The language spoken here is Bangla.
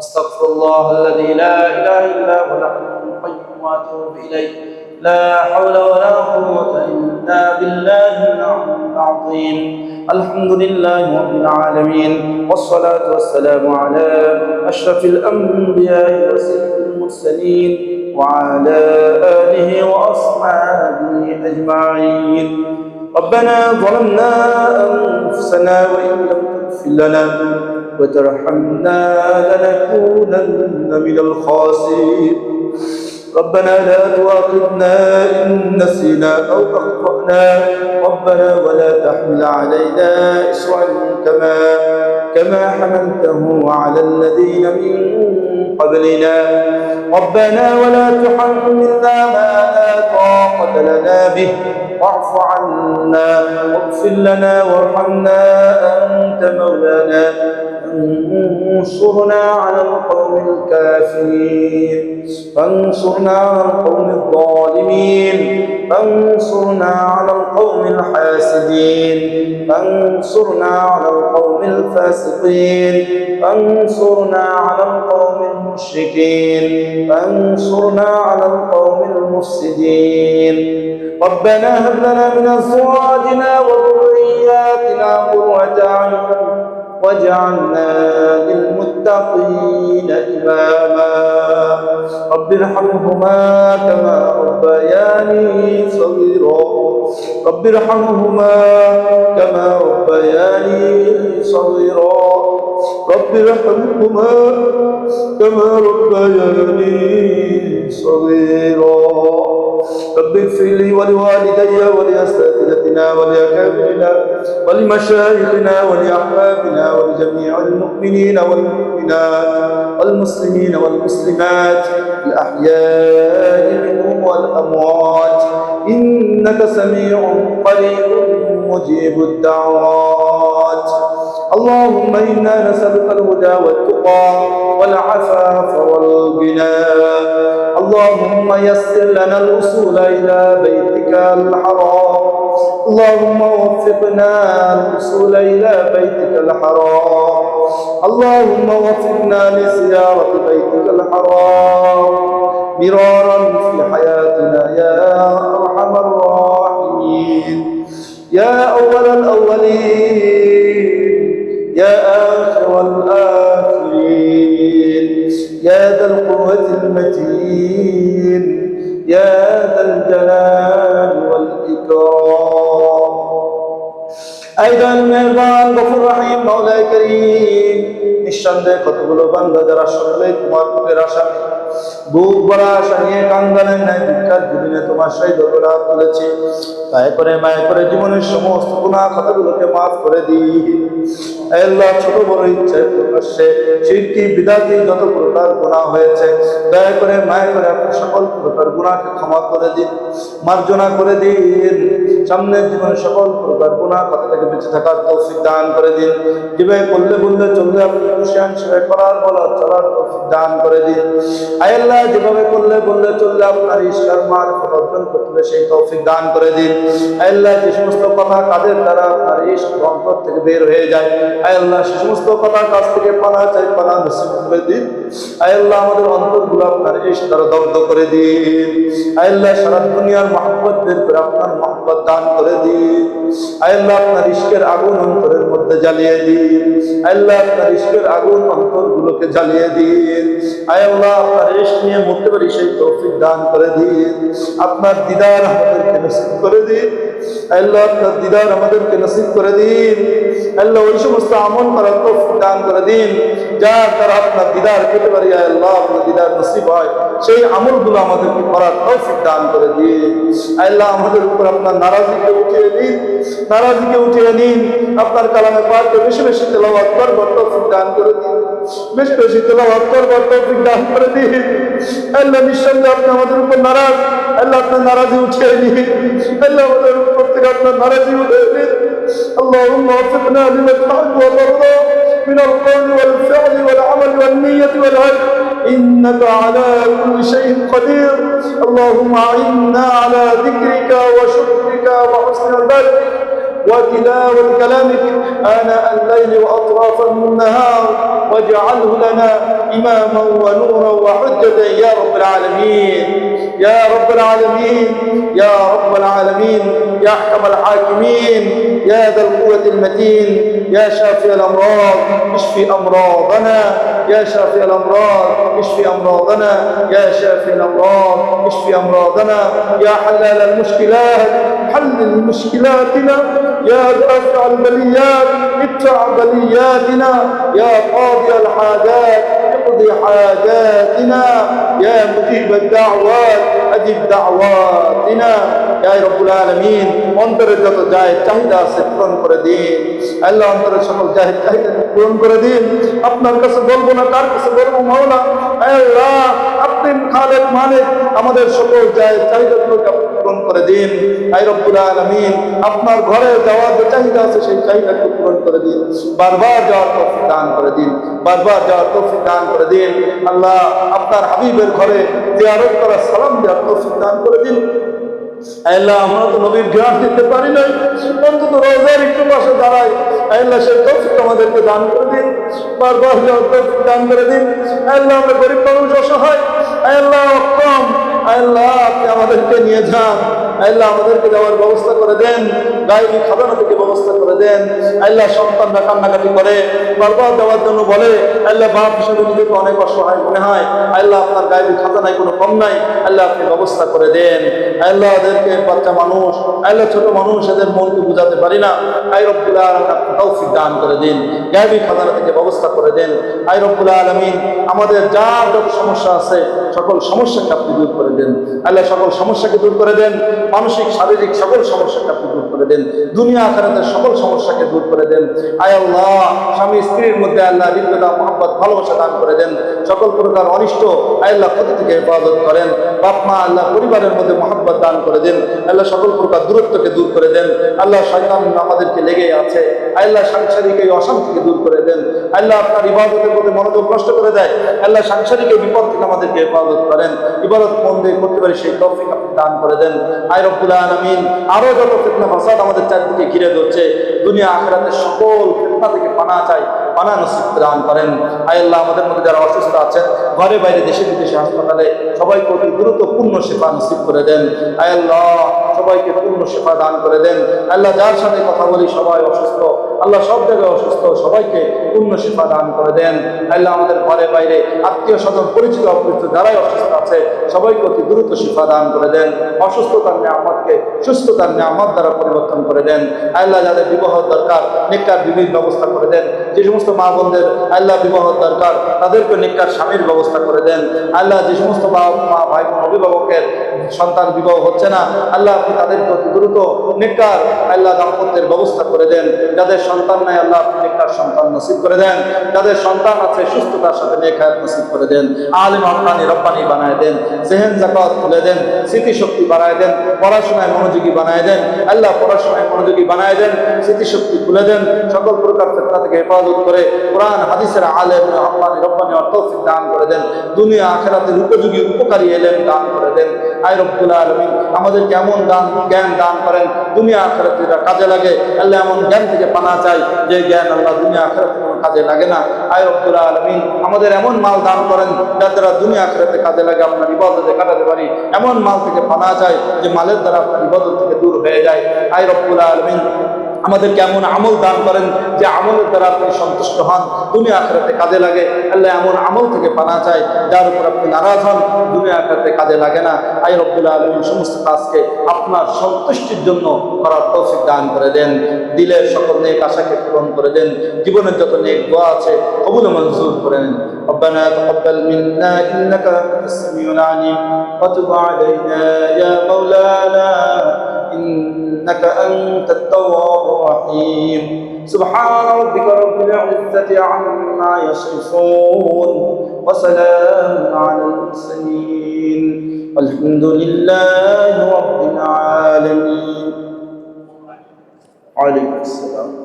أستغفر الله الذي لا إله إلا هو الحي القيوم وأتوب إليه. لا حول ولا قوة إلا بالله العظيم. الحمد لله رب العالمين والصلاة والسلام على أشرف الأنبياء وسيد المرسلين وعلى آله وأصحابه أجمعين. ربنا ظلمنا أنفسنا وإن لم تغفر لنا وترحمنا لنكونن من الخاسرين. ربنا لا تؤاخذنا إن نسينا أو أخطأنا. ربنا ولا تحمل علينا إسرا كما كما حملته على الذين من قبلنا. ربنا ولا تحملنا ما لا طاقة لنا به. واعف عنا واغفر لنا وارحمنا أنت مولانا. انصرنا على القوم الكافرين. فانصرنا على القوم الظالمين. فانصرنا على القوم الحاسدين. فانصرنا على القوم الفاسقين. فانصرنا على القوم المشركين. فانصرنا على القوم المفسدين. ربنا هب لنا من أزواجنا وذرياتنا قرة أعين واجعلنا للمتقين إماما. رب ارحمهما كما ربياني صغيرا. رب ارحمهما كما ربياني صغيرا. رب ارحمهما كما ربياني صغيرا. رب اغفر لي ولوالدي ولأساتذتنا ولأكابرنا ولمشايخنا ولأحبابنا ولجميع المؤمنين والمؤمنات والمسلمين والمسلمات الأحياء منهم والأموات. إنك سميع قريب مجيب الدعوات. اللهم إنا نسألك الهدى والتقى والعفاف والغنى. اللهم يسر لنا الوصول إلى بيتك الحرام. اللهم وفقنا الوصول إلى بيتك الحرام. اللهم وفقنا لزيارة بيتك الحرام. مرارا في حياتنا يا أرحم الراحمين. يا أول الأولين. يا آخر الآخرين. ذا القوة المتين يا ذا الجلال والإكرام أيضا المهربان غفور رحيم مولاي كريم নিঃসন্দেহে কতগুলো বান্দা যারা সকলে তোমার বুকের আসামি বুক ন্যায় তোমার সেই তাই করে করে জীবনের সমস্ত কথাগুলোকে মাফ করে দিই। আল্লাহ, ছোট বড় ইচ্ছে যত প্রকার গুণা হয়েছে, দয়া করে করে সকল প্রকার ক্ষমা করে দিন, মার্জনা করে দিন। সামনের জীবনে সকল প্রকার গুণা কথা থেকে বেঁচে থাকার তৌফিক দান করে দিন। যেভাবে করলে বললে চললে আপনি খুশিয়ান করার বলার চলার তৌফিক দান করে দিন। আল্লাহ, যেভাবে করলে বললে চললে আপনার ঈশ্বর মার অর্জন করতে সেই তৌফিক দান করে দিন। আল্লাহ, যে সমস্ত কথা কাদের দ্বারা আপনার ঈশ্বর অন্তর থেকে বের হয়ে যায় আল্লাহ, সে সমস্ত কথার কাছ থেকে পানা চাই, পানা নসিব করে দিন। আল্লাহ, আমাদের অন্তরগুলো আপনার ইশ দ্বারা দগ্ধ করে দিন। আল্লাহ, সারা দুনিয়ার মহব্বত বের করে আপনার মহব্বত দান করে দিন। আল্লাহ আপনার ইস্কের আগুন অন্তরের মধ্যে জ্বালিয়ে দিন। আল্লাহ আপনার ইস্কের আগুন অন্তর গুলোকে জ্বালিয়ে দিন। আল্লাহ আপনার ইস্ক নিয়ে মরতে পারি সেই তৌফিক দান করে দিন। আপনার দিদার আমাদেরকে নসিব করে দিন। আল্লাহ আপনার দিদার আমাদেরকে নসিব করে দিন। আল্লাহ ওই সমস্ত আমল করার তৌফিক দান করে দিন। যা তারা আপনার দিদার পেতে পারি, আল্লাহ আপনার দিদার নসিব হয়, সেই আমলগুলো আমাদেরকে করার তৌফিক দান করে দিন। আল্লাহ আমাদের উপর আপনার নারাজিকে উঠিয়ে দিন, নারাজিকে উঠিয়ে নিন। আপনার কালামে পাককে বেশি বেশি তেলাওয়াত করবার তৌফিক দান করে দিন। বেশি বেশি তেলাওয়াত করবার তৌফিক দান করে দিন। আল্লাহ নিঃসন্দেহে আপনি আমাদের উপর নারাজ। আল্লাহ আপনার নারাজি উঠিয়ে নিন আল্লাহ আমাদের উপর থেকে আপনার নারাজি উঠিয়ে নিন اللهم وفقنا لما تحب وترضى من القول والفعل والعمل والنية والهدي إنك على كل شيء قدير اللهم أعنا على ذكرك وشكرك وحسن عبادتك وتلاوة كلامك آناء الليل وأطراف النهار واجعله لنا إماما ونورا وحجة يا رب العالمين. يا رب العالمين يا رب العالمين يا أحكم الحاكمين. يا ذا القوة المتين يا شافي الأمراض اشفي أمراضنا. يا شافي الأمراض اشفي أمراضنا. يا شافي الأمراض اشفي أمراضنا. يا حلال المشكلات حلل مشكلاتنا. يا دافع البليات ادفع بلياتنا. يا قاضي الحاجات حاجاتنا يا مجيب الدعوات أجب دعواتنا يا رب العالمين অন্তরের যত যায় চাহিদা আছে পূরণ করে দিন আল্লাহ অন্তরের সকল জাহিদ চাহিদা পূরণ করে দিন আপনার কাছে বলবো না কার কাছে বলবো মাওলা আল্লাহ আপনি খালেক মালিক আমাদের সকল যায় চাহিদাগুলোকে আপনি পূরণ করে দিন। আই রব্বুল আলামিন, আপনার ঘরে যাওয়ার যে চাহিদা আছে সেই চাহিদাকে পূরণ করে দিন। বারবার যাওয়ার তৌফিক দান করে দিন। বারবার যাওয়ার তৌফিক দান করে দিন। আল্লাহ আপনার হাবিবের ঘরে জিয়ারত করা সালাম দেওয়ার তৌফিক দান করে দিন। আমরা তো দিতে পারি করে দিন। বারবার করে দিন। আমরা গরিব মানুষ, অসহায়। আল্লাহ, অক্ষম। আল্লাহ আপনি আমাদেরকে নিয়ে যান। আল্লাহ আমাদেরকে দেওয়ার ব্যবস্থা করে দেন গাইবি খাবানো থেকে ব্যবস্থা করে দেন, আল্লাহ সন্তানরা কান্নাকাটি করে বারবার দেওয়ার জন্য বলে, আল্লাহ বাপ হিসেবে নিজেকে অনেক অসহায় মনে হয়, আল্লাহ আপনার গাইবি খাজানায় কোনো কম নাই, আল্লাহ আপনি ব্যবস্থা করে দেন, আল্লাহ ওদেরকে বাচ্চা মানুষ, আল্লাহ ছোট মানুষ এদের মনকে বুঝাতে পারি না আই রব্বুল তৌফিক দান করে দিন গাইবি খাজানা থেকে ব্যবস্থা করে দেন আই রব্বুল আলমিন আমাদের যার যত সমস্যা আছে, সকল সমস্যাকে আপনি দূর করে দেন, আল্লাহ সকল সমস্যাকে দূর করে দেন মানসিক শারীরিক সকল দূর করে দেন। দুনিয়া আখারাতের সকল সমস্যাকে দূর করে দেন। আয় আল্লাহ, স্বামী স্ত্রীর মধ্যে আল্লাহ হৃদয়তা মোহাম্মদ ভালোবাসা দান করে দেন। সকল প্রকার অনিষ্ট আল্লাহ ক্ষতি থেকে হেফাজত করেন। বাপ, মা আল্লাহ পরিবারের মধ্যে মোহাম্মদ দান করে দেন। আল্লাহ সকল প্রকার দূরত্বকে দূর করে দেন। আল্লাহ শয়তান আমাদেরকে লেগে আছে। আল্লাহ সাংসারিক এই অশান্তিকে দূর করে দেন। আল্লাহ আপনার ইবাদতের মধ্যে মনোযোগ নষ্ট করে দেয়। আল্লাহ সাংসারিক এই বিপদ থেকে আমাদেরকে হেফাজত করেন। ইবাদত মন দিয়ে করতে পারি সেই তৌফিক আপনি দান করে দেন। আয় রব্বুল আলামিন, আরও যত ফিতনা ফাসাদ আমাদের চারদিকে ঘিরে ধরছে। দুনিয়া, আখেরাতের সকল ফেতনা থেকে পানা চাই, পানা নসিব দান করেন। আল্লাহ, আমাদের মধ্যে যারা অসুস্থ আছেন, ঘরে বাইরে দেশে বিদেশে হাসপাতালে সবাইকে অতি দ্রুত পূর্ণ সেবা নসিব করে দেন। আল্লাহ, সবাইকে পূর্ণ সেবা দান করে দেন। আল্লাহ, যার সাথে কথা বলি, সবাই অসুস্থ। আল্লাহ সব জায়গায় অসুস্থ, সবাইকে পূর্ণ সেবা দান করে দেন। আল্লাহ আমাদের ঘরে বাইরে আত্মীয় স্বজন, পরিচিত অপরিচিত যারাই অসুস্থ আছে, সবাইকে অতি দ্রুত শিফা দান করে দেন। অসুস্থতার নিয়ামতকে সুস্থতার নিয়ামত দ্বারা পরিবর্তন করে দেন। আল্লাহ যাদের বিবাহ দরকার, নিকার বিভিন্ন ব্যবস্থা করে দেন। যে সমস্ত মা বোনদের আল্লাহ বিবাহ দরকার তাদেরকে নিকার স্বামীর ব্যবস্থা করে দেন। আল্লাহ যে সমস্ত বাবা, মা, ভাই বোন, অভিভাবকের সন্তান বিবাহ হচ্ছে না, আল্লাহ আপনি তাদেরকে অতি দ্রুত নিকার, আল্লাহ দাম্পত্যের ব্যবস্থা করে দেন। যাদের সন্তান নাই, আল্লাহ আপনি নিকার সন্তান নসিব করে দেন। যাদের সন্তান আছে, সুস্থতার সাথে নেখায়াত নসিব করে দেন। আলিম আফগানি রব্বানি বানায় দেন, জেহেন জাকাত খুলে দেন, স্মৃতিশক্তি বানায় দেন, পড়াশোনায় মনোযোগী বানায় দেন, আল্লাহ পড়াশোনায় মনোযোগী বানায় দেন, স্মৃতিশক্তি খুলে দেন, সকল প্রকার ফেতনা থেকে হেফাজত করে কোরআন, হাদিসের আলেম আফগানি রব্বানি অর তৌফিক দান করে দেন। দুনিয়া, আখেরাতের উপযোগী, উপকারী এলেম দান করে দেন। আয় রব্বুল আলমিন আমাদের কেমন দান, জ্ঞান দান করেন। দুনিয়া, আখেরাতে কাজে লাগে, আল্লাহ এমন জ্ঞান থেকে পানা চাই যে জ্ঞান আল্লাহ দুনিয়া আখেরাতে কোনো কাজে লাগে না। আয় আলমিন, আমাদের এমন মাল দান করেন যার দ্বারা দুনিয়া আখেরাতে কাজে লাগে আপনার ইবাদতে কাটাতে পারি। এমন মাল থেকে পানা যায় যে মালের দ্বারা আপনার ইবাদত থেকে দূর হয়ে যায়। আয় রব্বুল আলমিন আমাদের কেমন আমল দান করেন যে আমলের দ্বারা আপনি সন্তুষ্ট হন দুনিয়া আখেরাতে কাজে লাগে আল্লাহ এমন আমল থেকে পানা চায় যার উপর আপনি নারাজ হন দুনিয়া আখেরাতে কাজে লাগে না আই রব্বুল্লাহ আলমিন সমস্ত কাজকে আপনার সন্তুষ্টির জন্য করার তৌফিক দান করে দেন দিলের সকল নেক আশাকে পূরণ করে দেন জীবনের যত নেক দোয়া আছে কবুল মঞ্জুর করে নেন ربنا تقبل منا انك انت السميع العليم وتب علينا يا مولانا إنك أنت التواب الرحيم. سبحان ربك رب العزة عما يصفون وسلام على المرسلين. والحمد لله رب العالمين. عليكم السلام.